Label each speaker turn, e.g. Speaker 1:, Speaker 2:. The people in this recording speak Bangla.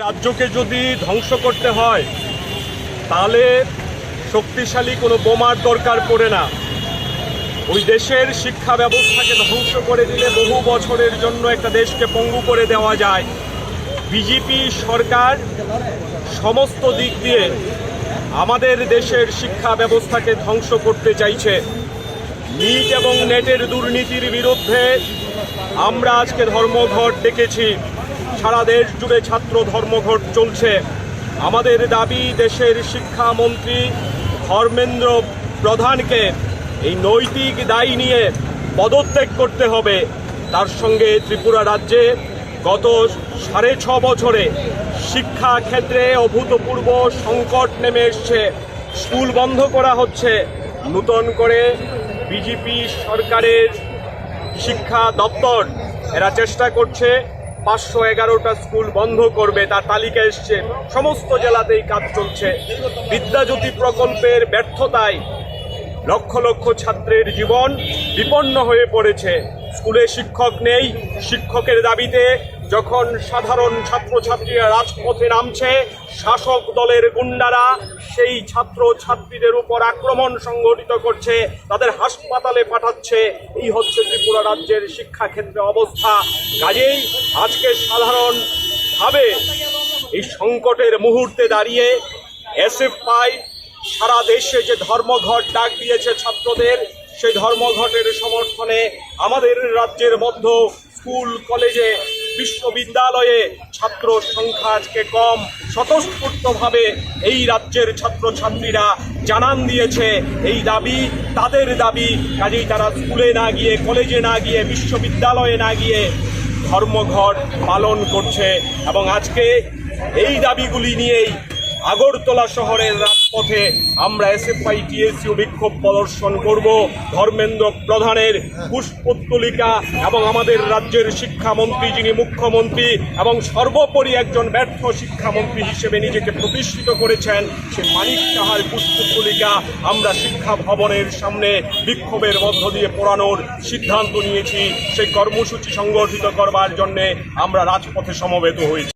Speaker 1: রাজ্যকে যদি ধ্বংস করতে হয়, তাহলে শক্তিশালী কোনো বোমার দরকার পড়ে না। ওই দেশের শিক্ষা ব্যবস্থাকে ধ্বংস করে দিলে বহু বছরের জন্য একটা দেশকে পঙ্গু করে দেওয়া যায়। বিজেপি সরকার সমস্ত দিক দিয়ে আমাদের দেশের শিক্ষা ব্যবস্থাকে ধ্বংস করতে চাইছে। নিট এবং নেটের দুর্নীতির বিরুদ্ধে আমরা আজকে ধর্মঘট ডেকেছি। সারা দেশ জুড়ে ছাত্র ধর্মঘট চলছে। আমাদের দাবি, দেশের শিক্ষামন্ত্রী ধর্মেন্দ্র প্রধানকে এই নৈতিক দায়ী নিয়ে পদত্যাগ করতে হবে। তার সঙ্গে ত্রিপুরা রাজ্যে গত সাড়ে ছ বছরে শিক্ষা ক্ষেত্রে অভূতপূর্ব সংকট নেমে এসছে। স্কুল বন্ধ করা হচ্ছে। নূতন করে বিজেপি সরকারের শিক্ষা দপ্তর এরা চেষ্টা করছে পাঁচশো এগারোটা স্কুল বন্ধ করবে, তার তালিকা এসছে। সমস্ত জেলাতেই কাজ চলছে। বিদ্যাজ্যোতি প্রকল্পের ব্যর্থতায় লক্ষ লক্ষ ছাত্রের জীবন বিপন্ন হয়ে পড়েছে। স্কুলে শিক্ষক নেই, শিক্ষকের দাবিতে যখন সাধারণ ছাত্রছাত্রীরা রাজপথে নামছে, শাসক দলের গুন্ডারা সেই ছাত্র ছাত্রীদের উপর আক্রমণ সংঘটিত করছে, তাদের হাসপাতালে পাঠাচ্ছে। এই হচ্ছে ত্রিপুরা রাজ্যের শিক্ষাক্ষেত্রে অবস্থা। কাজেই আজকে সাধারণভাবে এই সংকটের মুহূর্তে দাঁড়িয়ে এসএফআই সারা দেশে যে ধর্মঘট ডাক দিয়েছে ছাত্রদের, সেই ধর্মঘটের সমর্থনে আমাদের রাজ্যের মধ্য স্কুল, কলেজে বিশ্ববিদ্যালয়ে ছাত্র সংখ্যা আজকে কম। স্বতঃস্ফূর্তভাবে এই রাজ্যের ছাত্রছাত্রীরা জানান দিয়েছে, এই দাবি তাদের দাবি। কাজেই তারা স্কুলে না গিয়ে, কলেজে না গিয়ে, বিশ্ববিদ্যালয়ে না গিয়ে ধর্মঘট পালন করছে। এবং আজকে এই দাবিগুলি নিয়েই আগরতলা শহরের রাজপথে আমরা এসএফআই টিএসইউ বিক্ষোভ প্রদর্শন করব। ধর্মেন্দ্র প্রধানের পুষ্পোত্তলিকা এবং আমাদের রাজ্যের শিক্ষামন্ত্রী যিনি মুখ্যমন্ত্রী এবং সর্বোপরি একজন ব্যর্থ শিক্ষামন্ত্রী হিসেবে নিজেকে প্রতিষ্ঠিত করেছেন, সে মানিক সাহার পুষ্পোত্তলিকা আমরা শিক্ষা ভবনের সামনে বিক্ষোভের মধ্য দিয়ে পোড়ানোর সিদ্ধান্ত নিয়েছি। সেই কর্মসূচি সংগঠিত করবার জন্যে আমরা রাজপথে সমবেত হয়েছি।